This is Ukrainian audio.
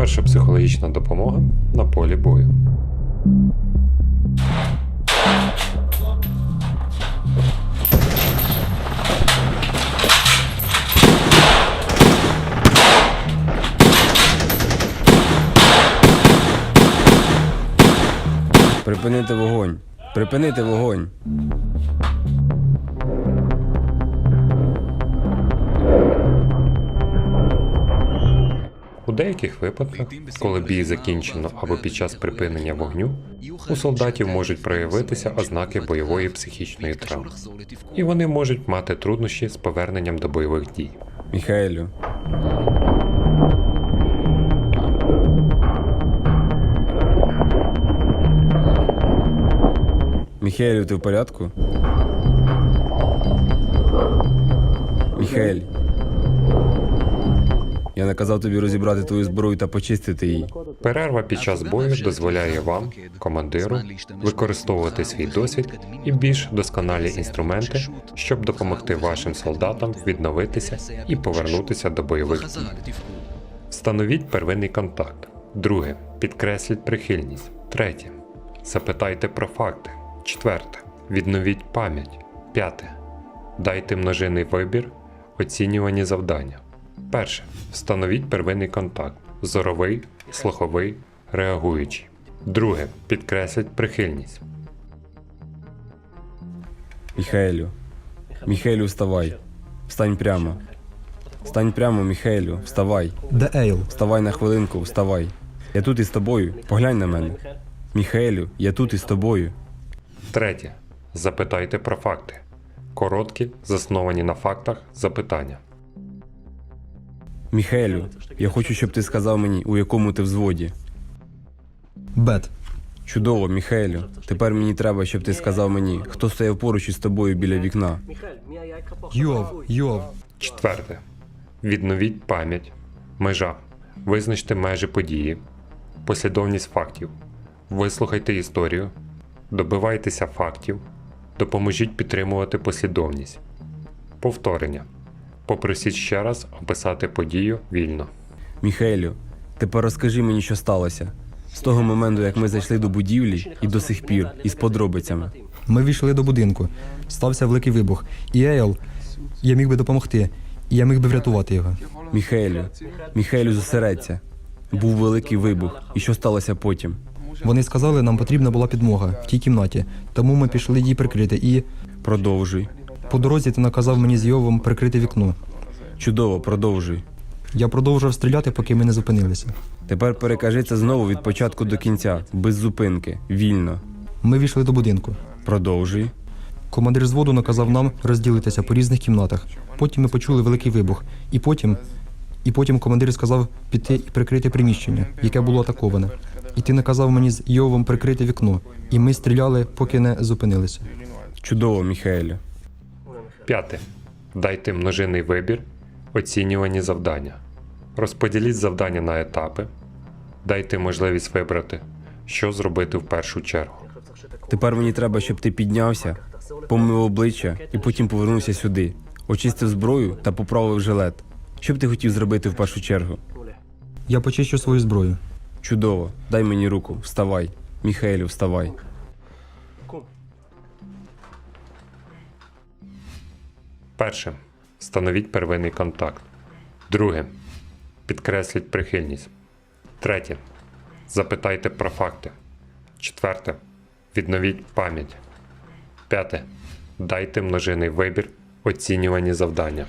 Перша психологічна допомога на полі бою. Припинити вогонь. Припинити вогонь. Деяких випадках, коли бій закінчено або під час припинення вогню, у солдатів можуть проявитися ознаки бойової психічної травми, і вони можуть мати труднощі з поверненням до бойових дій. Міхаелю. Міхаелю, ти в порядку? Міхаель. Я наказав тобі розібрати твою зброю та почистити її. Перерва під час бою дозволяє вам, командиру, використовувати свій досвід і більш досконалі інструменти, щоб допомогти вашим солдатам відновитися і повернутися до бойових дій. Встановіть первинний контакт. Друге. Підкресліть прихильність. Третє. Запитайте про факти. Четверте. Відновіть пам'ять. П'яте. Дайте множинний вибір. Оцінювані завдання. Перше. Встановіть первинний контакт. Зоровий, слуховий, реагуючий. Друге. Підкресліть прихильність. Міхаелю. Міхаелю, вставай. Встань прямо. Встань прямо, Міхаелю, вставай. Де Ейл? Вставай на хвилинку, вставай. Я тут із тобою. Поглянь на мене. Міхаелю, я тут із тобою. Третє. Запитайте про факти. Короткі, засновані на фактах запитання. Міхаелю, я хочу, щоб ти сказав мені, у якому ти взводі. Бет. Чудово, Міхаелю. Тепер мені треба, щоб ти сказав мені, хто стояв поруч із тобою біля вікна. Йов, Йов. Четверте. Відновіть пам'ять. Межа. Визначте межі події. Послідовність фактів. Вислухайте історію. Добивайтеся фактів. Допоможіть підтримувати послідовність. Повторення. Попросіть ще раз описати подію вільно. Міхаелю, тепер розкажи мені, що сталося. З того моменту, як ми зайшли до будівлі, і до сих пір, із подробицями. Ми війшли до будинку. Стався великий вибух. І Ейл, я міг би допомогти. І я міг би врятувати його. Міхаелю, Міхаелю, зосередься. Був великий вибух. І що сталося потім? Вони сказали, нам потрібна була підмога в тій кімнаті, тому ми пішли її прикрити. І Продовжуй. По дорозі ти наказав мені з Йовом прикрити вікно. Чудово, продовжуй. Я продовжував стріляти, поки ми не зупинилися. Тепер перекажи це знову від початку до кінця, без зупинки, вільно. Ми війшли до будинку. Продовжуй. Командир зводу наказав нам розділитися по різних кімнатах. Потім ми почули великий вибух. І потім, і потім командир сказав піти і прикрити приміщення, яке було атаковане. І ти наказав мені з Йовом прикрити вікно. І ми стріляли, поки не зупинилися. Чудово, Міхаелю. П'яте. Дайте множинний вибір. Оцінювані завдання. Розподіліть завдання на етапи. Дайте можливість вибрати, що зробити в першу чергу. Тепер мені треба, щоб ти піднявся, помив обличчя і потім повернувся сюди, очистив зброю та поправив жилет. Що б ти хотів зробити в першу чергу? Я почищу свою зброю. Чудово, дай мені руку, вставай. Міхаелю, вставай. Перше. Встановіть первинний контакт. Друге. Підкресліть прихильність. Третє. Запитайте про факти. Четверте. Відновіть пам'ять. П'яте. Дайте множений вибір. Оцінювані завдання.